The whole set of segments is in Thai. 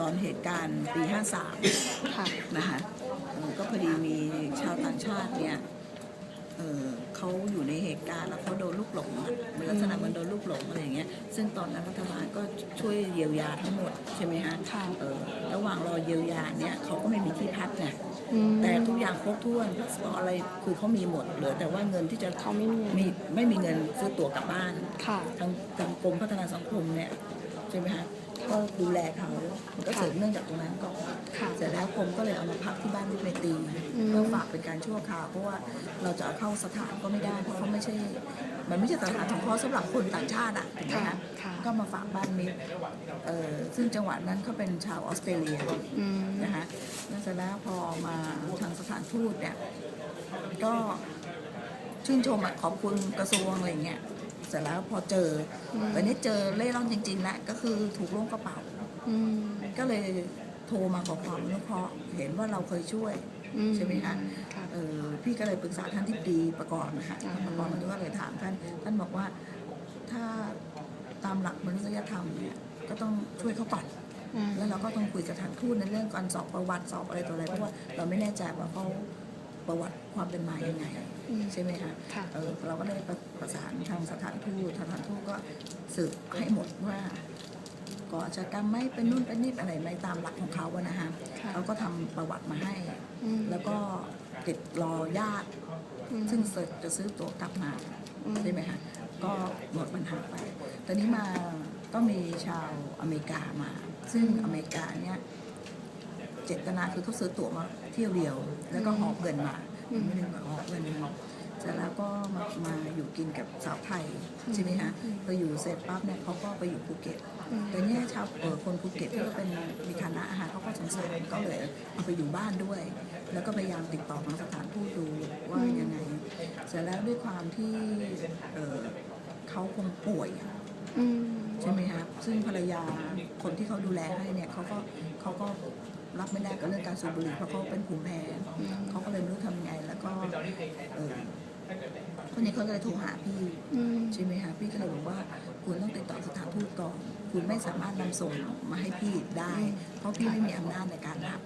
ตอนเหตุการณ์ปี53ค่ะนะคะเออก็พอดีมีชาวต่างชาติเนี่ยเออเขาอยู่ในเหตุการณ์แล้วเขาโดนลูกหลงอะเหมือนลักษณะเหมันโดนลูกหลงอะไรอย่างเงี้ยซึ่งตอนนั้นรัฐบาลก็ช่วยเยียวยาทั้งหมดใช่ไหมฮะค่ะ เออระหว่างรอเยียวยาเนี่ยเขาก็ไม่มีที่พักไง อืม แต่ทุกอย่างครบถ้วนพาสปอร์ตอะไรคือเขามีหมดเหลือแต่ว่าเงินที่จะเขาไม่มีมีไม่มีเงินซื้อตั๋วกลับบ้าน ค่ะ ทางทางกรมพัฒนาสังคมเนี่ยใช่ไหมฮะก็ ดูแลเขามันก็ค่ะสืบเนื่องจากตรงนั้นก่อนค่ะเสร็จแล้วกรมก็เลยเอามาพักที่บ้านวิทย์เมตรีอืมเพื่อฝากเป็นการชั่วคราวเพราะว่าเราจะเอาเข้าสถานก็ไม่ได้เพราะเขาไม่ใช่ มันไม่ใช่สถานสงเคราะห์สำหรับคนต่างชาติอะถูกไหมค่ะคะค่ะก็มาฝากบ้านมิตรเอ่อซึ่งจังหวัดนั้นเขาเป็นชาวออสเตรเลียอืมนะคะแล้วเสร็จแล้วพอมาทางสถานทูตเนี่ยก็ชื่นชมอะขอบคุณกระทรวงอะไรเงี้ย เสร็จแล้วพอเจออตอนนี้เจอเล่ร่อนจริงๆแล้วก็คือถูกล้วงกระเป๋าอืมก็เลยโทรมาขอความอนุเคราะห์เห็นว่าเราเคยช่วยอืมใช่ไหมคะค่ะเออพี่ก็เลยปรึกษาท่านที่ดีประกอบนะคะอ่าท่านประกอบมันก็เลยถามท่านท่านบอกว่าถ้าตามหลักมนุษยธรรมเนี่ยก็ต้องช่วยเขาก่อนอืมแล้วเราก็ต้องคุยกับสถานทูตในเรื่องการสอบประวัติสอบอะไรต่ออะไรเพราะว่าเราไม่แน่ใจว่าเขา ประวัติความเป็นมายังไงอืมใช่ไหมคะค่ะเออเราก็เลยประประสานทางสถานทูตสถานทูตก็สืบให้หมดว่าก่ออาชญากรรมไหม่เป็นนู่นเป็นนี่อะไรไหมตามหลักของเขาอะนะคะค่ะเขาก็ทำประวัติมาให้อืมแล้วก็ติดรอญาติอืมซึ่งเสิร์ชจะซื้อตั๋วกลับมาอืมใช่ไหมคะก็หมดปัญหาไป ตอนนี้มาก็มีชาวอเมริกามา ซึ่งอเมริกาเนี่ย เจตนาคือเขาซื้อตั๋วมาเที่ยวเดียว แล้วก็หอบเงินมาอืมไม่ได้มาหอบเงินมาเสร็จแล้วก็มามาอยู่กินกับสาวไทยใช่ไหมคะพออยู่เสร็จปั๊บเนี่ยเขาก็ไปอยู่ภูเก็ตอืมแต่เนี่ยชาวเออคนภูเก็ตที่ก็เป็นมีฐานะอาหารเขาก็สงสารก็เลยเอาไปอยู่บ้านด้วย แล้วก็พยายามติดต่อทางสถานทูตดูว่ายังไงเสร็จแล้วด้วยความที่เออเขาคงป่วยอืมใช่ไหมครับซึ่งภรรยาคนที่เขาดูแลให้เนี่ยเขาก็เขาก็ รับไม่ได้กับเรื่องการสูบบุหรี่เพราะเขาเป็นภูมิแพ้เขาก็เลยไม่รู้ทำยังไง แล้วก็เออคนนี้เขาก็เลยโทรหาพี่อืมใช่ไหมคะพี่ก็เลยบอกว่าคุณต้องติดต่อสถานทูตก่อนคุณไม่สามารถนำส่งมาให้พี่ได้ เพราะพี่ไม่มีอำนาจในการรับ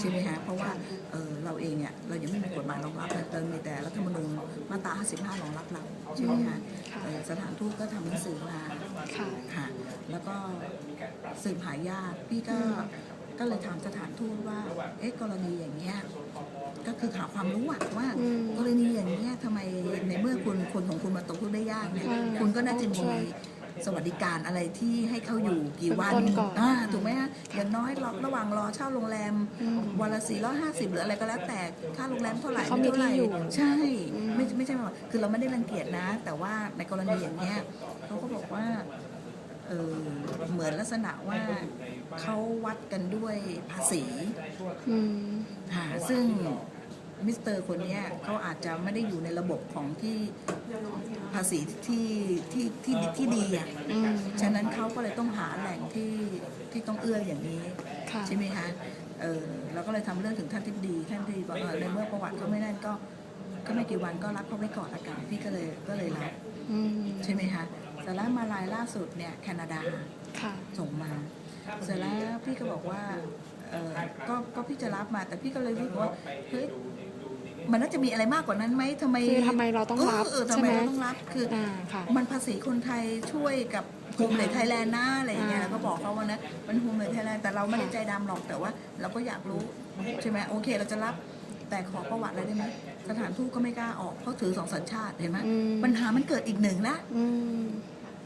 ใช่ไหมคะเพราะว่าเออเราเองเนี่ยเรายังไม่มีกฎหมายรองรับแต่มีแต่รัฐธรรมนูญมาตรา 55 รองรับเราใช่ไหมคะค่ะเออสถานทูตก็ทำหนังสือมา ค่ะ ค่ะแล้วก็สืบหาญาติพี่ก็ ก็เลยถามสถานทูตว่า เอ๊ะกรณีอย่างเงี้ย ก็คือหาความรู้อะว่า อืม กรณีอย่างเงี้ยทำไมในเมื่อคุณคนของคุณมาตกทุกข์ได้ยากเนี่ยอืมคุณก็น่าจะต้องช่มีวยสวัสดิการอะไรที่ให้เขาอยู่กี่วันเป็นต้นก่อนอ่าถูกไหมฮะอย่างน้อยระระหว่างรอเช่าโรงแรมอืมวันละ450 หรืออะไรก็แล้วแต่ค่าโรงแรมเท่าไหร่เขามีเท่าไหร่ที่อยู่ใช่อืม ไม่ไม่ใช่ว่าคือเราไม่ได้รังเกียจนะ แต่ว่าในกรณีอย่างเงี้ยเขาก็บอกว่า เออเหมือนลักษณะว่าเขาวัดกันด้วยภาษีอืมค่ะซึ่งมิสเตอร์คนเนี้ยเขาอาจจะไม่ได้อยู่ในระบบของที่ภาษีที่ที่ที่ที่ดีอะอืมฉะนั้นเขาก็เลยต้องหาแหล่งที่ที่ต้องเอื้ออย่างนี้ค่ะใช่ไหมคะเออเราก็เลยทำเรื่องถึงท่านที่ดี ท่านที่บอกเออในเมื่อประวัติเขาไม่นั่นก็ก็ไม่กี่วันก็รับเขาไว้ก่อนละกันพี่ก็เลยก็เลยรับอืมใช่ไหมคะ แต่แล้วมาลายล่าสุดเนี่ยแคนาดาค่ะ ส่งมา เสร็จแล้วพี่ก็บอกว่าเออก็ก็พี่จะรับมา แต่พี่ก็เลยรู้สึกว่าเฮ้ยมันน่าจะมีอะไรมากกว่านั้นไหมทำไมคือทำไมเราต้องรับเออเออทำไมใช่ไหมเราต้องรับคือออ่าค่ะมันภาษีคนไทยช่วยกับโฮมเลยไทยแลนด์นะอะไรอย่างเงี้ยอ่าแล้วก็บอกเขาว่านะมันโฮมเลยไทยแลนด์แต่เราไม่ได้ใจดำหรอกแต่ว่า เราก็อยากรู้ใช่ไหมโอเคเราจะรับแต่ขอประวัติอะไรได้ไหมสถานทูตก็ไม่กล้าออกเพราะถือสองสัญชาติเห็นไหมอืมปัญหามันเกิดอีกหนึ่งละอืม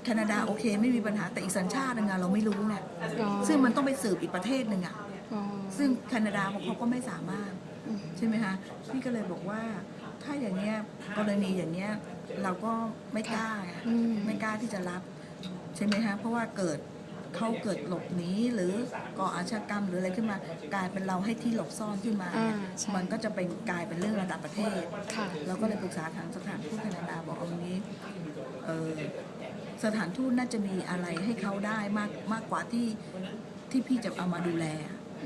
แคนาดาโอเคไม่มีปัญหาแต่อีกสัญชาติหนึงอะเราไม่รู้ไงอ๋อซึ่งมันต้องไปสืบอีกประเทศหนึ่งอะอ๋อซึ่งแคนาดาบอกเขาก็ไม่สามารถอืมใช่ไหมคะพี่ก็เลยบอกว่าถ้าอย่างเงี้ยกรณีอย่างเงี้ยเราก็ไม่กล้าไงอืม ไม่กล้าที่จะรับใช่ไหมคะเพราะว่าเกิดเขาเกิดหลบหนีหรือก่ออาชญากรรมหรืออะไรขึ้นมากลายเป็นเราให้ที่หลบซ่อนขึ้นมาเนี่ยอ่าใช่ มันก็จะเป็นกลายเป็นเรื่องระดับประเทศ ค่ะ เราก็เลยปรึกษาทางสถานทูตแคนาดาบอกเอางี้เออ สถานทูตน่าจะมีอะไรให้เขาได้มากมากกว่าที่ที่พี่จะเอามาดูแล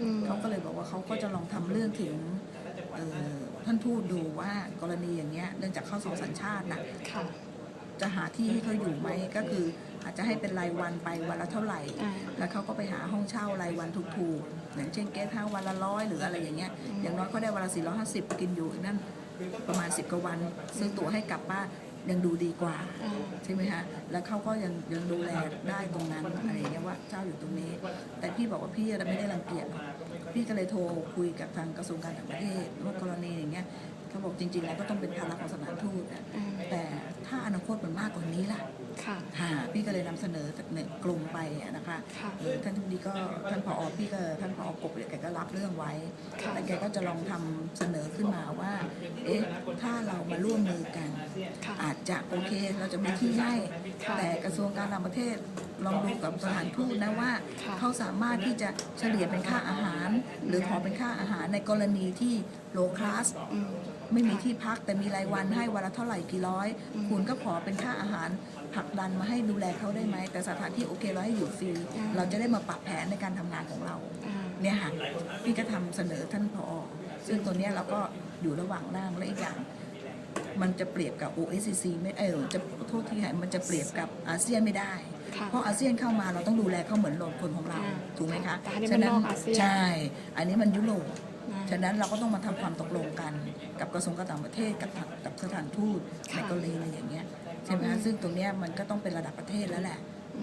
อืมเขาก็เลยบอกว่าเขาก็จะลองทำเรื่องถึงเอ่อท่านทูตดูว่ากรณีอย่างเงี้ยเนื่องจากเข้าสองสัญชาตินะค่ะจจะหาที่ให้เขาอยู่ไหมก็คืออาจจะให้เป็นรายวันไปวันละเท่าไหร่อ่าแล้วเขาก็ไปหาห้องเช่ารายวันถูกๆอย่างเช่นเกสต์เฮาส์วันละร้อยหรืออะไรอย่างเงี้ยอย่างน้อยก็ได้วันละ450กินอยู่อีกนั่นประมาณ10กว่าวัน ซื้อตั๋วให้กลับบ้าน ยังดูดีกว่าอ่าใช่ไหมฮะแล้วเขาก็ยังยังดูแลได้ตรงนั้นอะไรอย่างเงี้ยว่าเจ้าอยู่ตรงนี้ แต่พี่บอกว่าพี่อะไม่ได้รังเกียจหรอกพี่ก็เลยโทรคุยกับทางกระทรวงการต่างประเทศว่ากรณีอย่างเงี้ยเขาบอกจริงๆแล้วก็ต้องเป็นภาระของสถานทูตอะอ่าแต่ถ้าอ นาคตมันมากกว่านี้ล่ะค่ะค่ะพี่ก็เลยนำเสนอจากหนึ่งกลุ่มไปอะนะคะค่ะเออท่านทุดีก็ท่านผอพี่ก็ท่านผอกบเนี่ยแกก็รับเรื่องไว้ค่ะแล้วแกก็จะลองทำเสนอขึ้นมาว่า เอ๊ะถ้าเรามาร่วมมือกันค่ะอาจจะโอเคเราจะมีที่ให้ค่ะแต่กระทรวงการต่างประเทศลองดูกับสถานทูตนะว่าค่ะเขาสามารถที่จะเฉลี่ยเป็นค่าอาหาร หรือขอเป็นค่าอาหารในกรณีที่โลคลาสอืมไม่มีที่พักแต่มีรายวันให้วันละเท่าไหร่กี่ร้อยอืมคุณก็ขอเป็นค่าอาหารผลักดันมาให้ดูแลเขาได้ไหม แต่สถานที่โอเคเราให้อยู่ฟรีอืมเราจะได้มาปรับแผนในการทำงานของเราอ่าเนี่ยค่ะพี่ก็ทำเสนอท่านพอ ซึ่งตัวเนี้ยเราก็อยู่ระหว่างร่างและอีกอย่าง มันจะเปรียบกับ OSCC ไม่เออจะโทษทีค่ะมันจะเปรียบกับอาเซียนไม่ได้ค่ะเพราะอาเซียนเข้ามาเราต้องดูแลเขาเหมือนโลนคนของเราอ่าถูกไหมคะแต่อันนี้มันนอกอาเซียนใช่ อันนี้มันยุโรปอ่า ฉะนั้นเราก็ต้องมาทำความตกลงกัน กับกระทรวงการต่างประเทศกับทางกับสถานทูตค่ะในกรณีอะไรอย่างเงี้ยใช่ไหมคะซึ่งตรงเนี้ยมันก็ต้องเป็นระดับประเทศแล้วแหละ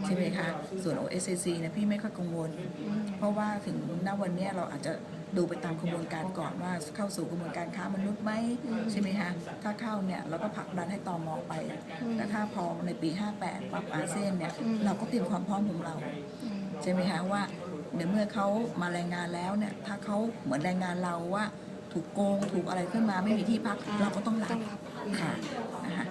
ใช่ไหมคะ ส่วน OSCC เนี่ยพี่ไม่ค่อยกังวลอืมเพราะว่าถึงณวันเนี้ยเราอาจจะดูไปตามกระบวนการก่อนว่าเข้าสู่กระบวนการค้ามนุษย์ไหมอืมใช่ไหมคะ ถ้าเข้าเนี่ยเราก็ผลักดันให้ตอมอไปอืมแต่ถ้าพอในปี 58ปรับอาเซียนเนี่ยอืมเราก็เตรียมความพร้อมของเราอืมใช่ไหมคะว่า ในเมื่อเขามาแรงงานแล้วเนี่ยถ้าเขาเหมือนแรงงานเราว่า ถูกโกงถูกอะไรขึ้นมาไม่มีที่พักอ่าเราก็ต้องรัต้บองรับอืมค่ะนะคะ